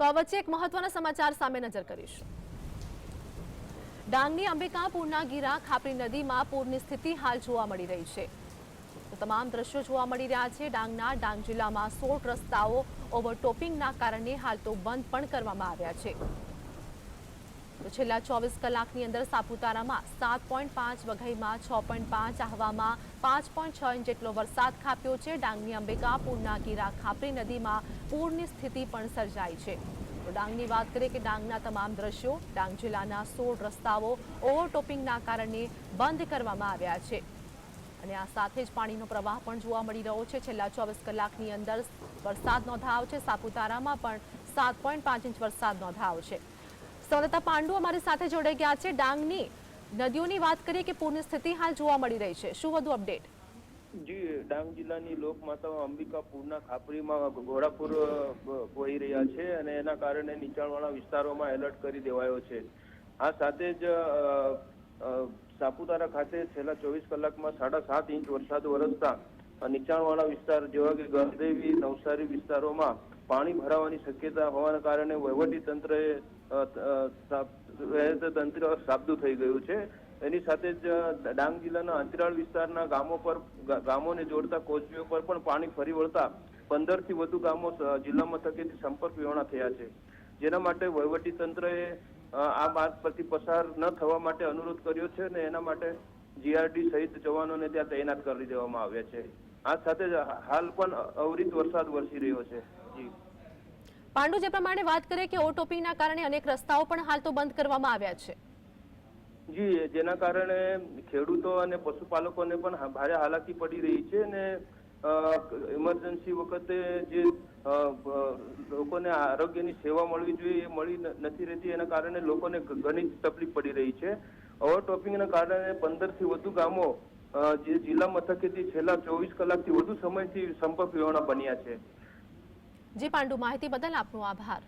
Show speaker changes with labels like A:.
A: તો આ વચ્ચે એક મહત્વના સમાચાર સામે નજર કરીશું. ડાંગની અંબિકાપુરના ગીરા ખાપરી નદીમાં પૂરની સ્થિતિ હાલ જોવા મળી રહી છે. તો તમામ દ્રશ્યો જોવા મળી રહ્યા છે. ડાંગના ડાંગ જિલ્લામાં સોળ રસ્તાઓ ઓવરટોપિંગના કારણે હાલ તો બંધ પણ કરવામાં આવ્યા છે. છેલ્લા ચોવીસ કલાકની અંદર સાપુતારામાં સાત પોઈન્ટ પાંચ, વઘઈમાં છ પોઈન્ટ પાંચ, આહવામાં પાંચ પોઈન્ટ છ ઇંચ જેટલો વરસાદ ખાપ્યો છે. ડાંગની અંબિકાપુરના ગીરા ખાપરી નદીમાં પૂરની સ્થિતિ પણ સર્જાઈ છે. ડાંગની વાત કરીએ કે ડાંગના તમામ દ્રશ્યો ડાંગ જિલ્લાના સોળ રસ્તાઓ ઓવરટોપિંગના કારણે બંધ કરવામાં આવ્યા છે. અને આ સાથે જ પાણીનો પ્રવાહ પણ જોવા મળી રહ્યો છે. છેલ્લા ચોવીસ કલાકની અંદર વરસાદ નોંધાયો છે. સાપુતારામાં પણ સાત પોઈન્ટ પાંચ ઇંચ વરસાદ નોંધાયો છે. સંવાદદાતા પાંડુ અમારી સાથે જોડાઈ ગયા છે. ડાંગની નદીઓની વાત કરીએ કે પૂરની સ્થિતિ હાલ જોવા મળી રહી છે. શું વધુ અપડેટ?
B: જી, ડાંગ જિલ્લાની લોકમાતા અંબિકાપુરના ખાપરીમાં ઘોડાપુર વહી રહ્યા છે અને એના કારણે નીચાણવાળા વિસ્તારોમાં એલર્ટ કરી દેવાયો છે. આ સાથે જ સાપુતારા ખાતે છેલ્લા ચોવીસ કલાકમાં સાડા સાત ઇંચ વરસાદ વરસતા નીચાણવાળા વિસ્તાર જેવા કે ગણદેવી, નવસારી વિસ્તારોમાં પાણી ભરાવાની શક્યતા હોવાના કારણે વહીવટી તંત્રએ તંત્ર સાબદું થઈ ગયું છે. એની સાથે જ ડાંગ જિલ્લાના અંતરાળ વિસ્તારના ગામો પર ગામોને જોડતા કોચવીઓ પર પણ પાણી ફરી વળતા પંદરથી વધુ ગામો જિલ્લા મથકેથી સંપર્ક વિહોણા થયા છે. જેના માટે વહીવટી તંત્રએ આ માર્ગ પરથી પસાર ન થવા માટે અનુરોધ કર્યો છે અને એના માટે જીઆરડી સહિત જવાનોને ત્યાં તૈનાત કરી દેવામાં આવ્યા છે. આ સાથે જ હાલ પણ અવિરત વરસાદ વરસી રહ્યો છે. જી.
A: પાંડુ જે પ્રમાણે વાત કરીએ કે ઓટોપીના કારણે અનેક રસ્તાઓ પણ હાલ તો બંધ કરવામાં આવ્યા છે.
B: જી જેના કારણે ખેડૂતો અને પશુપાલકોને પણ ભારે હાલાકી પડી રહી છે અને ઇમરજન્સી વખતે જે લોકોને આરોગ્યની સેવા મળવી જોઈએ એ મળી નથી રહેતી. એના કારણે લોકોને ઘણી તકલીફ પડી રહી છે. ઓવરટોપિંગના કારણે પંદરથી વધુ ગામો જે જિલ્લા મથકેથી છેલ્લા ચોવીસ કલાકથી વધુ સમયથી સંપર્ક વિહોણા બન્યા છે.
A: જી પાંડુ, માહિતી બદલ આપનો આભાર.